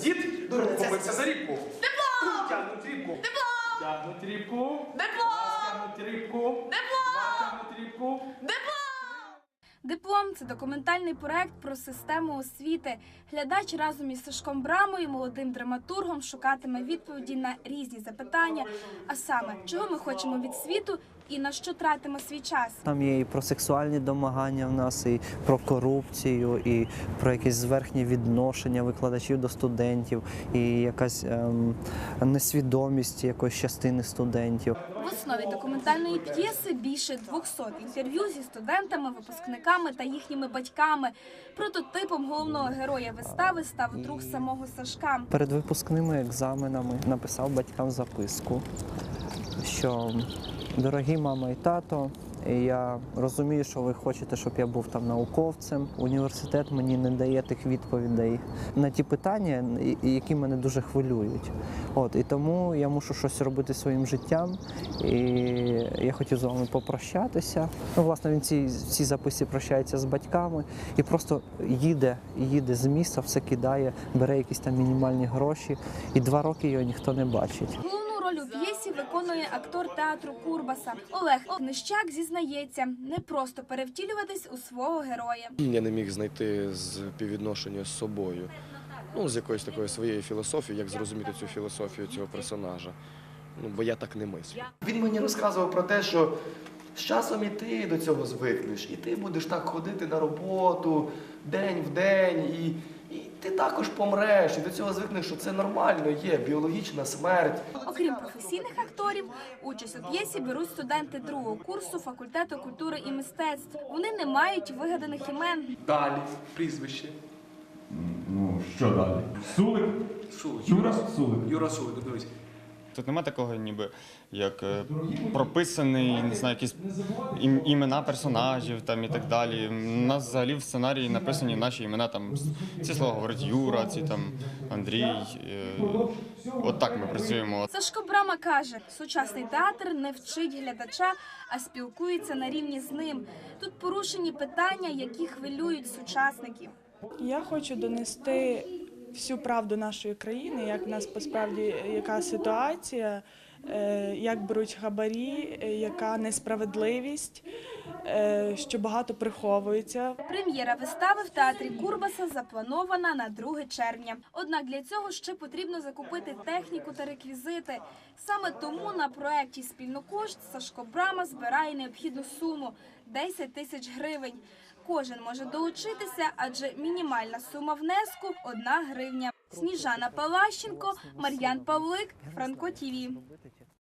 Дід Дурниця. хопиться за рібку. Диплом! Тягнуть рібку. Диплом! Тягнуть рібку. Диплом! Тягнуть рібку. Диплом! Тягнуть рібку. Диплом це документальний проект про систему освіти. Глядач разом із Сашком Брамою, молодим драматургом, шукатиме відповіді на різні запитання. А саме, чого ми хочемо від світу і на що тратимо свій час. Там є і про сексуальні домагання в нас, і про корупцію, і про якісь зверхні відношення викладачів до студентів, і якась ем, несвідомість якоїсь частини студентів. В основі документальної п'єси більше 200 інтерв'ю зі студентами, випускниками та їхніми батьками. Прототипом головного героя вистави став друг самого Сашка. Перед випускними екзаменами написав батькам записку, що дорогі мама і тато. Я розумію, що ви хочете, щоб я був там науковцем. Університет мені не дає тих відповідей на ті питання, які мене дуже хвилюють. От і тому я мушу щось робити своїм життям. І я хотів з вами попрощатися. Ну, власне, він в цій, записі прощається з батьками і просто їде, їде з міста, все кидає, бере якісь там мінімальні гроші, і два роки його ніхто не бачить. Роль у п'єсі виконує актор театру Курбаса. Олег Онищак зізнається, не просто перевтілюватись у свого героя. Я не міг знайти співвідношення з собою. Ну, з якоюсь такою своєю філософією, як зрозуміти цю філософію цього персонажа. Ну, бо я так не мислю. Він мені розказував про те, що з часом і ти до цього звикнеш, і ти будеш так ходити на роботу день в день, і ти також помреш, і до цього звикнеш, що це нормально є, біологічна смерть. Окрім професійних акторів, участь у п'єсі беруть студенти другого курсу факультету культури і мистецтв. Вони не мають вигаданих імен. Далі прізвище. Ну, що далі? Сулик? Сулик. Юра Сулик. Юра Сулик, дивись. Тут немає такого, ніби як е, прописаний, не знаю, якісь ім- імена персонажів там і так далі. У нас взагалі в сценарії написані наші імена. Там ці слова говорить Юра, ці там Андрій. е, От так ми працюємо. Сашко Брама каже, сучасний театр не вчить глядача, а спілкується на рівні з ним. Тут порушені питання, які хвилюють сучасників. Я хочу донести всю правду нашої країни, як в нас посправді яка ситуація, е, як беруть хабарі, е, яка несправедливість, що багато приховується. Прем'єра вистави в театрі Курбаса запланована на 2 червня. Однак для цього ще потрібно закупити техніку та реквізити. Саме тому на проєкті «Спільнокошт» Сашко Брама збирає необхідну суму 10 тисяч гривень. Кожен може долучитися, адже мінімальна сума внеску – 1 гривня. Сніжана Палащенко, Мар'ян Павлик, Франко ТІВІ.